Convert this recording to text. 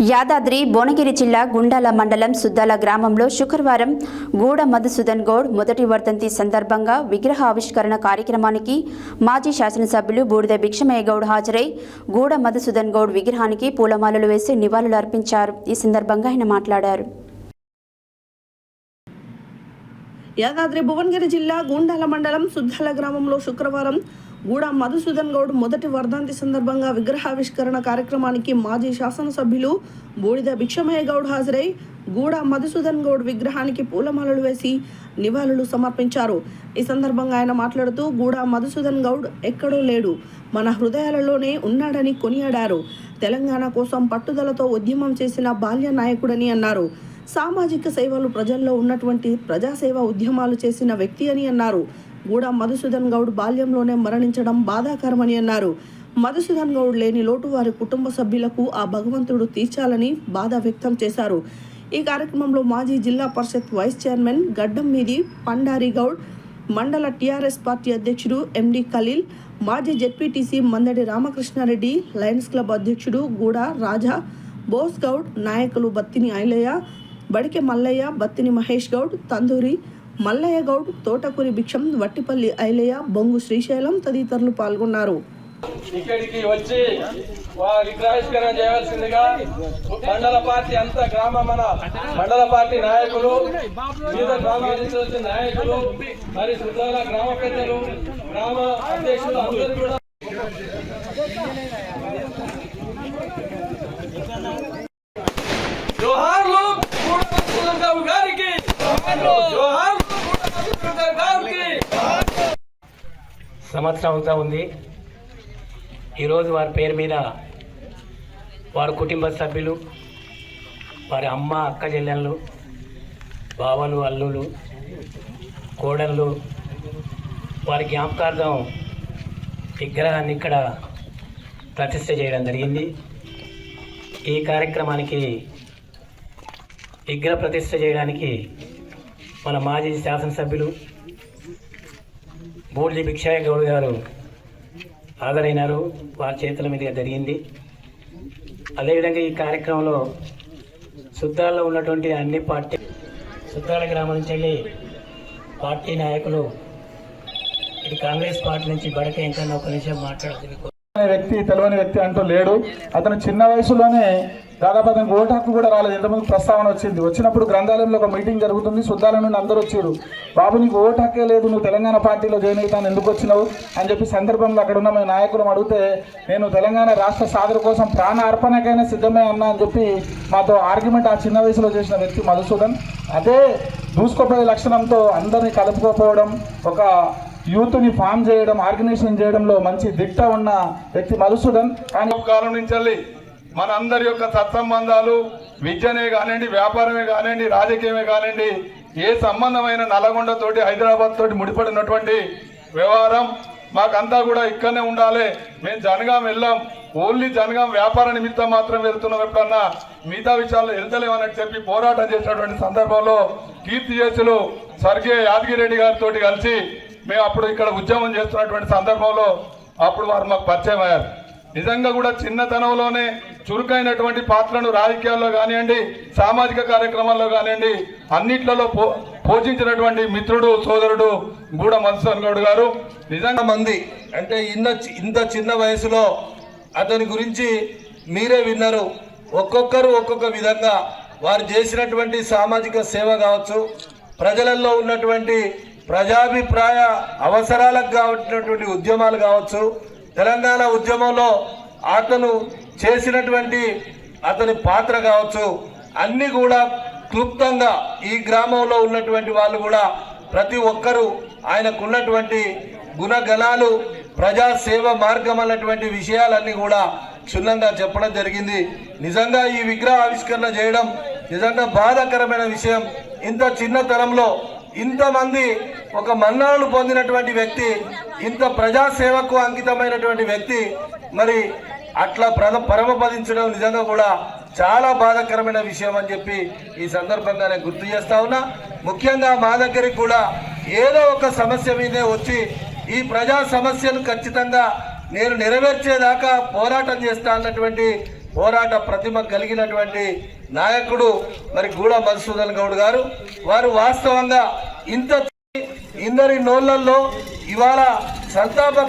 యాదాద్రి భువనగిరి జిల్లా గుండాల మండలం సుద్దాల గ్రామంలో శుక్రవారం గూడ మధుసూదన్ గౌడ్ మొదటి వర్ధంతి సందర్భంగా విగ్రహ ఆవిష్కరణ కార్యక్రమానికి మాజీ శాసనసభ్యులు బూడిద భిక్షమయ్య గౌడ్ హాజరై గూడ మధుసూదన్ గౌడ్ విగ్రహానికి పూలమాలలు వేసి నివాళులు అర్పించారు. ఈ సందర్భంగా ఆయన మాట్లాడారు. యాదాద్రి భువనగిరి జిల్లా గుండాల మండలం సుద్దాల గ్రామంలో శుక్రవారం గూడ మధుసూదన్ గౌడ్ మొదటి వర్ధంతి సందర్భంగా విగ్రహావిష్కరణ కార్యక్రమానికి మాజీ శాసనసభ్యులు బూడిద భిక్షమయ్య గౌడ్ హాజరై గూడ మధుసూదన్ గౌడ్ విగ్రహానికి పూలమాలలు వేసి నివాళులు సమర్పించారు. ఈ సందర్భంగా ఆయన మాట్లాడుతూ గూడ మధుసూదన్ గౌడ్ ఎక్కడో లేడు. మన హృదయాలలోనే ఉన్నాడని కొనియాడారు. తెలంగాణ కోసం పట్టుదలతో ఉద్యమం చేసిన బాల్య నాయకుడని అన్నారు. సామాజిక సేవలు ప్రజల్లో ఉన్నటువంటి ప్రజాసేవ ఉద్యమాలు చేసిన వ్యక్తి అని అన్నారు. గూడ మధుసూదన్ గౌడ్ బాల్యంలోనే మరణించడం బాధాకరమని అన్నారు. మధుసూదన్ గౌడ్ లేని లోటు వారి కుటుంబ సభ్యులకు ఆ భగవంతుడు తీర్చాలని బాధ వ్యక్తం చేశారు. ఈ కార్యక్రమంలో మాజీ జిల్లా పరిషత్ వైస్ చైర్మన్ గడ్డం మీది పండారి గౌడ్ మండల టీఆర్ఎస్ పార్టీ అధ్యక్షుడు ఎండి ఖలీల్ మాజీ ZPTC Mandadi Ramakrishna Reddy Lions Club అధ్యక్షుడు గూడ రాజా బోస్ గౌడ్ నాయకులు బత్తిని ఐలయ్య బడికె మల్లయ్య బత్తిని మహేష్ గౌడ్ తందూరి మల్లయ్య గౌడ్ తోటకూరి భిక్షం వట్టిపల్లి ఐలయ్య బొంగు శ్రీశైలం తదితరులు పాల్గొన్నారు. ఇక్కడికి వచ్చి వారి విగ్రహావిష్కరణ చేయవలసిందిగా మండల పార్టీ అంత గ్రామ మన మండల పార్టీ నాయకులు వివిధ గ్రామాల నుంచి వచ్చిన నాయకులు మరి సుధాల గ్రామ పెద్దలు గ్రామ అధ్యక్షులు అందరూ కూడా సంవత్సరం అవుతా ఉంది. ఈరోజు వారి పేరు మీద వారి కుటుంబ సభ్యులు వారి అమ్మ అక్క చెల్లెళ్ళు బావలు అల్లులు కోడళ్ళు వారి జ్ఞాపకార్థం విగ్రహాన్ని ఇక్కడ ప్రతిష్ట చేయడం జరిగింది. ఈ కార్యక్రమానికి విగ్రహ ప్రతిష్ట చేయడానికి మన మాజీ శాసనసభ్యులు బూడిది భిక్షాయ గౌడ్ గారు హాజరైనారు. వారి చేతుల మీదుగా జరిగింది. అదేవిధంగా ఈ కార్యక్రమంలో సుద్దాల్లో ఉన్నటువంటి అన్ని పార్టీ సుద్దాల గ్రామం నుంచి వెళ్ళి పార్టీ నాయకులు ఇది కాంగ్రెస్ పార్టీ నుంచి బడక ఇంకా ఒక నిమిషం మాట్లాడుతుంది వ్యక్తి తెలియని వ్యక్తి అంటూ లేడు. అతను చిన్న వయసులోనే దాదాపు అతనికి ఓటు హక్కు కూడా రాలేదు. ఎంతమంది ప్రస్తావన వచ్చింది. వచ్చినప్పుడు గ్రంథాలయంలో ఒక మీటింగ్ జరుగుతుంది. శుద్ధాల నుండి అందరూ వచ్చారు. బాబు నీకు ఓటు హక్కే లేదు. నువ్వు తెలంగాణ పార్టీలో జాయిన్ అవుతాను ఎందుకు వచ్చినావు? అని చెప్పి సందర్భంలో అక్కడ ఉన్న మీ నాయకులు అడిగితే నేను తెలంగాణ రాష్ట్ర సాధన కోసం ప్రాణ అర్పణకైనా సిద్ధమే అన్నా అని చెప్పి మాతో ఆర్గ్యుమెంట్ ఆ చిన్న వయసులో చేసిన వ్యక్తి మధుసూదన్. అదే దూసుకోపోయే లక్షణంతో అందరినీ కలుపుకోపోవడం ఒక యూత్ని ఫామ్ చేయడం ఆర్గనైజేషన్ చేయడంలో మంచి దిట్ట ఉన్న వ్యక్తి మధుసూదన్. కానీ కాలం నుంచి మనందరి మన అందరి యొక్క సత్సంబంధాలు విద్యనే కానివ్వండి వ్యాపారమే కానివ్వండి రాజకీయమే కానివ్వండి ఏ సంబంధమైన నల్గొండ తోటి హైదరాబాద్ తోటి ముడిపడినటువంటి వ్యవహారం మాకంతా కూడా ఇక్కడనే ఉండాలి. మేము జనగాం వెళ్ళాం. ఓన్లీ జనగాం వ్యాపార నిమిత్తం మాత్రం వెళ్తున్నాం ఎప్పుడన్నా. మిగతా విషయాలు వెళ్తలేమని చెప్పి పోరాటం చేసినటువంటి సందర్భంలో కీర్తి చేసులు స్వర్గీయ యాదగిరెడ్డి గారితో కలిసి మేము అప్పుడు ఇక్కడ ఉద్యమం చేస్తున్నటువంటి సందర్భంలో అప్పుడు వారు మాకు పరిచయం అయ్యారు. నిజంగా కూడా చిన్నతనంలోనే చురుకైనటువంటి పాత్రను రాజకీయాల్లో కానివ్వండి సామాజిక కార్యక్రమాల్లో కానివ్వండి అన్నిట్లలో పో పోషించినటువంటి మిత్రుడు సోదరుడు గూడ మధుసూదన్ గౌడ్ గారు. నిజంగా మంది అంటే ఇంత ఇంత చిన్న వయసులో అతని గురించి మీరే విన్నారు. ఒక్కొక్కరు ఒక్కొక్క విధంగా వారు చేసినటువంటి సామాజిక సేవ కావచ్చు ప్రజలలో ఉన్నటువంటి ప్రజాభిప్రాయ అవసరాలకు కావచ్చినటువంటి ఉద్యమాలు కావచ్చు తెలంగాణ ఉద్యమంలో అతను చేసినటువంటి అతని పాత్ర కావచ్చు అన్ని కూడా క్లుప్తంగా ఈ గ్రామంలో ఉన్నటువంటి వాళ్ళు కూడా ప్రతి ఒక్కరూ ఆయనకున్నటువంటి గుణగణాలు ప్రజాసేవ మార్గం అన్నటువంటి విషయాలన్నీ కూడా క్షుణ్ణంగా చెప్పడం జరిగింది. నిజంగా ఈ విగ్రహ ఆవిష్కరణ చేయడం నిజంగా బాధాకరమైన విషయం. ఇంత చిన్నతనంలో ఇంతమంది ఒక మన్నాలను పొందినటువంటి వ్యక్తి ఇంత ప్రజాసేవకు అంకితమైనటువంటి వ్యక్తి మరి అట్లా ప్రద పరమపదించడం నిజంగా కూడా చాలా బాధాకరమైన విషయం అని చెప్పి ఈ సందర్భంగా నేను గుర్తు చేస్తా ఉన్నా. ముఖ్యంగా మా దగ్గరికి కూడా ఏదో ఒక సమస్య మీదే వచ్చి ఈ ప్రజా సమస్యను ఖచ్చితంగా నేను నెరవేర్చేదాకా పోరాటం చేస్తా అన్నటువంటి పోరాట ప్రతిమ కలిగినటువంటి నాయకుడు మరి గూడ మధుసూదన్ గౌడ్ గారు. వారు వాస్తవంగా ఇంత ఇందరి నోళ్ళలో ఇవాళ సంతాప